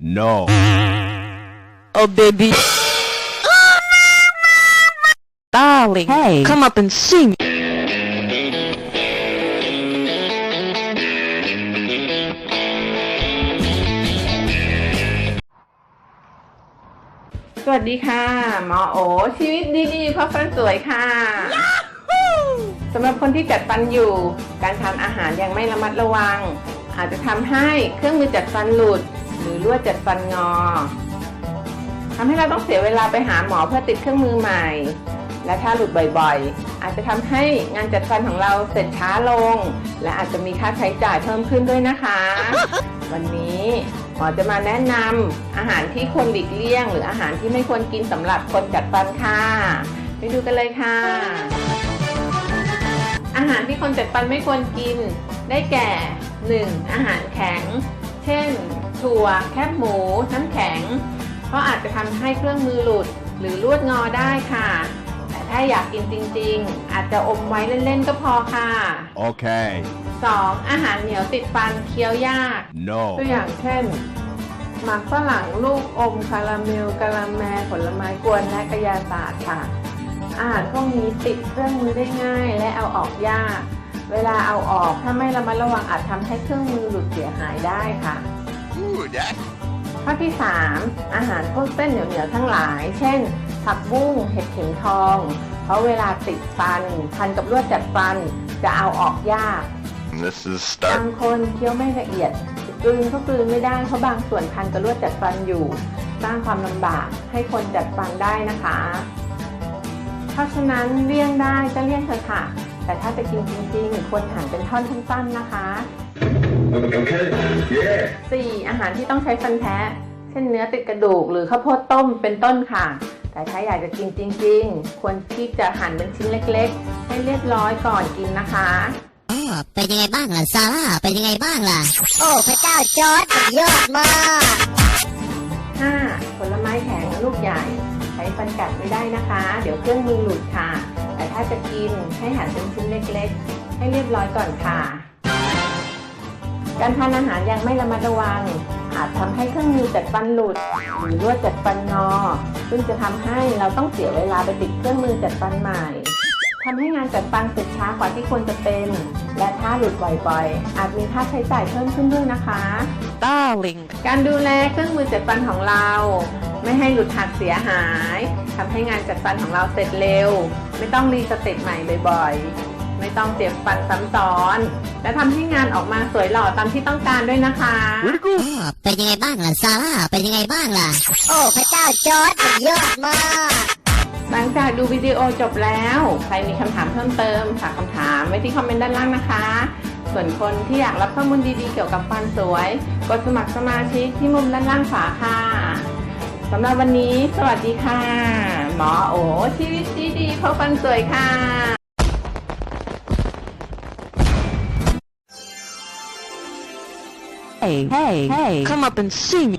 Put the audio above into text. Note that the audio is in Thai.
No. Oh, baby. Darling, Hey. come up and sing. สวัสดีค่ะหมอโอชีวิตดีๆเพราะฟันสวยค่ะ สำหรับคนที่จัดฟันอยู่ การทานอาหารยังไม่ระมัดระวัง อาจจะทำให้เครื่องมือจัดฟันหลุด หรือลวดจัดฟันงอทำให้เราต้องเสียเวลาไปหาหมอเพื่อติดเครื่องมือใหม่ และถ้าหลุดบ่อยๆ อาจจะทำให้งานจัดฟันของเราเสร็จช้าลง และอาจจะมีค่าใช้จ่ายเพิ่มขึ้นด้วยนะคะ วันนี้หมอจะมาแนะนำอาหารที่ควรหลีกเลี่ยง หรืออาหารที่ไม่ควรกินสำหรับคนจัดฟันค่ะไปดูกันเลยค่ะ อาหารที่คนจัดฟันไม่ควรกินได้แก่ 1. อาหารแข็ง เช่น ถั่วแคบหมู น้ำแข็ง เพราะอาจจะทำให้เครื่องมือหลุดหรือลวดงอได้ค่ะ แต่ถ้าอยากกินจริง ๆ อาจจะอมไว้เล่น ๆ ก็พอค่ะ Okay. 2. อาหารเหนียวติดฟันเคี้ยวยาก No. ตัวอย่างเช่น หมักฝรั่งลูกอมคาราเมลกะละแมผลไม้กวนและกระยาศาสตร์ค่ะ อาหารพวกนี้ติดเครื่องมือได้ง่ายและเอาออกยาก เวลาเอาออกถ้าไม่ระมัดระวังอาจทำให้เครื่องมือหลุดเสียหายได้ค่ะ Ooh, that ข้อที่ 3 อาหารพวกเส้นเหนียวๆทั้งหลาย เช่น ผักบุ้งเห็ดเข็มทอง เพราะเวลาติดฟันพันกับลวดจัดฟันจะเอาออกยาก This is บา start. งคนเคี้ยวไม่ละเอียดกลืนก็กลืนไม่ได้เพราะบางส่วนพันกระลวดจัดฟันอยู่ สร้างความลำบากให้คนจัดฟันได้นะคะ เพราะฉะนั้นเลี่ยงได้ก็เลี่ยงเถอะค่ะ แต่ถ้าจะกินจริงๆควรหั่นเป็นท่อนสั้นๆนะคะ Okay, yeah. 4. อาหารที่ต้องใช้ฟันแท้ เช่นเนื้อติดกระดูกหรือข้าวโพดต้มเป็นต้นค่ะ แต่ถ้าอยากจะกินจริง ๆ ควรที่จะหั่นเป็นชิ้นเล็ก ๆ ให้เรียบร้อยก่อนกินนะคะอ๋อเป็นยังไงบ้างล่ะซาร่าเป็นยังไงบ้างล่ะ โอ้พระเจ้าจอร์ดสุดยอดมาก 5. ผลไม้แข็งลูกใหญ่ใช้ฟันกัดไม่ได้นะคะ เดี๋ยวเครื่องมือหลุดค่ะ แต่ถ้าจะกินให้หั่นเป็นชิ้นเล็ก ๆ ให้เรียบร้อยก่อนค่ะ การทานอาหารยังไม่ระมัดระวัง อาจทำให้เครื่องมือจัดฟันหลุด หรือลวดจัดฟันงอ ซึ่งจะทำให้เราต้องเสียเวลาไปติดเครื่องมือจัดฟันใหม่ทำให้งานจัดฟันเสร็จช้ากว่าที่ควรจะเป็น และถ้าหลุดบ่อยๆ อาจมีค่าใช้จ่ายเพิ่มขึ้นด้วยนะคะ Darling, การดูแลเครื่องมือจัดฟันของเรา ไม่ให้หลุดหักเสียหายทำให้งานจัดฟันของเราเสร็จเร็ว ไม่ต้องรีสเต็ปใหม่บ่อยๆ ไม่ต้องเจ็บฟันซ้ำซ้อน และทำให้งานออกมาสวยหล่อตามที่ต้องการด้วยนะคะอ๋อเป็นยังไงบ้างล่ะซาร่าเป็นยังไงบ้างล่ะ โอ้พระเจ้าจอร์ดสุดยอดมากหลังจากดูวิดีโอจบแล้ว ใครมีคำถามเพิ่มเติมฝากคำถามไว้ที่คอมเมนต์ด้านล่างนะคะ ส่วนคนที่อยากรับข้อมูลดีๆเกี่ยวกับฟันสวย กดสมัครสมาชิกที่มุมด้านล่างขวาค่ะสำหรับวันนี้ สวัสดีค่ะ หมอโอชีวิตดีๆเพราะฟันสวยค่ะ hey, hey, hey, come up and sing.